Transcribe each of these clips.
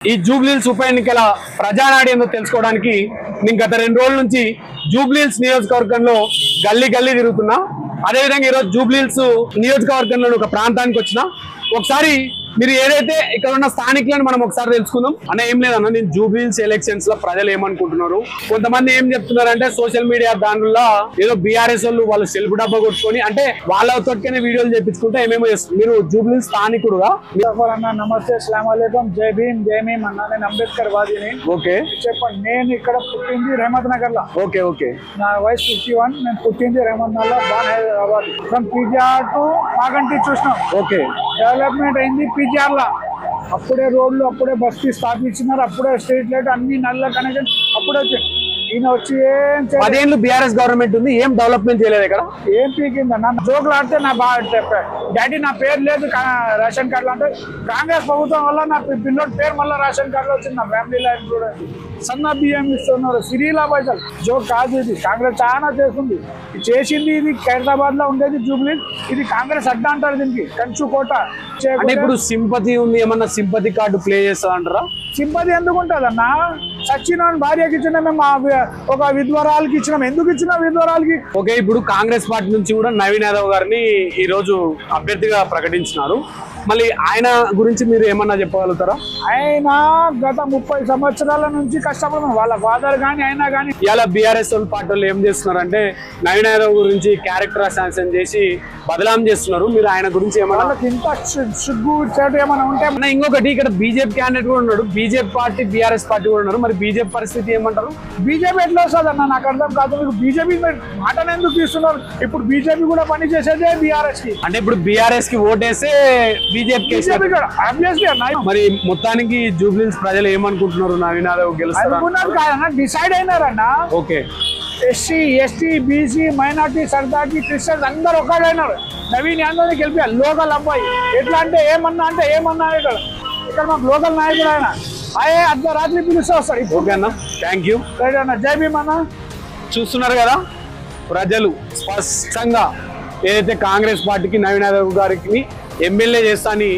ఈ జూబ్లీల్స్ ఉప ఎన్నికల ప్రజానాడి ఏందో తెలుసుకోవడానికి నేను గత రెండు రోజుల నుంచి జూబ్లీల్స్ నియోజకవర్గంలో గల్లీ గల్లీ తిరుగుతున్నా. అదేవిధంగా ఈరోజు జూబ్లీల్స్ నియోజకవర్గంలో ఒక ప్రాంతానికి వచ్చిన ఒకసారి మీరు ఏదైతే ఇక్కడ ఉన్న స్థానికులను మనం ఒకసారి తెలుసుకుందాం. అన్న ఏం లేదన్న నేను జూబ్లీల్స్ ఎలక్షన్స్లో ప్రజలు ఏమనుకుంటున్నారు? కొంతమంది ఏం చెప్తున్నారు అంటే సోషల్ మీడియా దానిలో ఏదో బీఆర్ఎస్ వాళ్ళు వాళ్ళు సెల్ఫ్ డబ్బా కొట్టుకొని అంటే వాళ్ళ తోటికనే వీడియోలు చేపించుకుంటే ఏమేమో మీరు జూబ్లీల్స్ స్థానికుడుగా? అన్న నమస్తే అస్సలం జై భీమ్ జై భీమ్ అన్న నేను అంబేద్కర్ వాదిని. ఓకే. చెప్పండి నేను ఇక్కడ పుట్టింది రెహమత్ నగర్లో ఓకే ఓకే. నా వయసు ఫిఫ్టీ వన్ నేను పుట్టింది రెహమత్ నగర్లో born Hyderabad from PJR to Maganti చూసినాం. ఓకే. డెవలప్మెంట్ అయింది పీజీఆర్ అప్పుడే రోడ్లు అప్పుడే బస్తీ స్థాపించినారు అప్పుడే స్ట్రీట్ లైట్ అన్ని నల్ల కనెక్షన్ అప్పుడే ఈయన వచ్చి ఏం. పదేళ్ళు బీఆర్ఎస్ గవర్నమెంట్ ఉంది ఏం డెవలప్మెంట్ చేయలేదు ఇక్కడ? ఏం పీకిందన్న? జోకులు ఆడితే నా బాగా డాడీ నా పేరు లేదు రేషన్ కార్డులో అంటే కాంగ్రెస్ ప్రభుత్వం వల్ల నా పిల్లోడి పేరు మళ్ళీ రేషన్ కార్డులో వచ్చింది నా ఫ్యామిలీలో ఇంక్లూడ్ అయింది సన్న బియ్యం ఇస్తున్నారు సిరీలా పైసలు. జోక్ కాదు ఇది. కాంగ్రెస్ చాలా చేస్తుంది. చేసింది ఇది ఖైరతాబాద్లో ఉండేది జూబ్లీ. ఇది కాంగ్రెస్ అడ్డా అంటారు దీనికి. కంచు కోట ఇప్పుడు సింపతి ఉంది ఏమన్నా సింపతి కార్డు ప్లే చేస్తా అంటారా సింపతి ఎందుకు ఉంటుందన్న? సచ్చినాన్ భార్యకి ఇచ్చిన మేము ఒక విధ్వరాలకి ఇచ్చినాం. ఎందుకు ఇచ్చిన విధ్వరాలకి ఓకే ఇప్పుడు కాంగ్రెస్ పార్టీ నుంచి కూడా నవీన్ యాదవ్ గారిని ఈ రోజు అభ్యర్థిగా ప్రకటించినారు. మళ్ళీ ఆయన గురించి మీరు ఏమన్నా చెప్పగలుగుతారా? ఆయన గత ముప్పై సంవత్సరాల నుంచి కష్టపడుతున్నారు వాళ్ళ ఫాదర్ కానీ అయినా కానీ ఇవాళ బీఆర్ఎస్ వాళ్ళు పార్టీ వాళ్ళు ఏం చేస్తున్నారంటే నవీన్ యాదవ్ గురించి క్యారెక్టర్ శాంక్షన్ చేసి బదలాం చేస్తున్నారు. మీరు ఆయన గురించి ఏమన్నా? ఇంత సిగ్గు చెడు ఏమైనా ఉంటే ఇంకొకటి ఇక్కడ బీజేపీ క్యాండిడేట్ కూడా ఉన్నాడు. బీజేపీ పార్టీ బీఆర్ఎస్ పార్టీ కూడా ఉన్నారు. మరి బీజేపీ పరిస్థితి ఏమంటారు? బీజేపీ ఎట్లా వస్తుంది అన్న? నాకు అర్థం కాదు. మీకు బీజేపీ మాటను ఎందుకు తీస్తున్నారు? ఇప్పుడు బీజేపీ కూడా పని చేసేదే బీఆర్ఎస్కి అంటే ఇప్పుడు బీఆర్ఎస్కి ఓటేస్తే బీజేపీ మరి మొత్తానికి జూబ్లీన్స్ ప్రజలు ఏమనుకుంటున్నారు నవీన్ యాదవ్ గెలుస్తారా? అనుకున్నారు కాదన్న decide అయినారన్న. Okay. SC ST BC minority సర్దార్టీ Christians అందరు ఒకడైనారు నవీన్ యాదవ్ని గెలిపారు లోకల్ అబ్బాయి ఎట్లా అంటే ఏమన్నా అంటే ఏమన్నా ఇక్కడ ఇక్కడ మాకు లోకల్ నాయకుడు ఆయన. అయ్యే అర్ధరాత్రి పిలుస్తూ వస్తాడు ఓకే అన్న థ్యాంక్ యూ రైట్ అన్న జై భీమ్ అన్న. చూస్తున్నారు కదా ప్రజలు స్పష్టంగా ఏదైతే కాంగ్రెస్ పార్టీకి నవీన్ యాదవ్ గారికి ఎమ్మెల్యే చేస్తా అని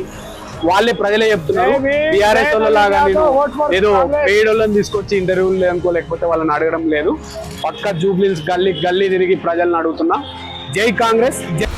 వాళ్ళే ప్రజలే చెప్తున్నారు. బీఆర్ఎస్ లాగా నేను ఏదో Congress. పేడ్ వాళ్ళని తీసుకొచ్చి ఇంటర్వ్యూలు అనుకో లేకపోతే వాళ్ళని అడగడం లేదు. పక్క జూబ్లీస్ గల్లీ గల్లీ తిరిగి ప్రజలను అడుగుతున్నా. జై కాంగ్రెస్ జై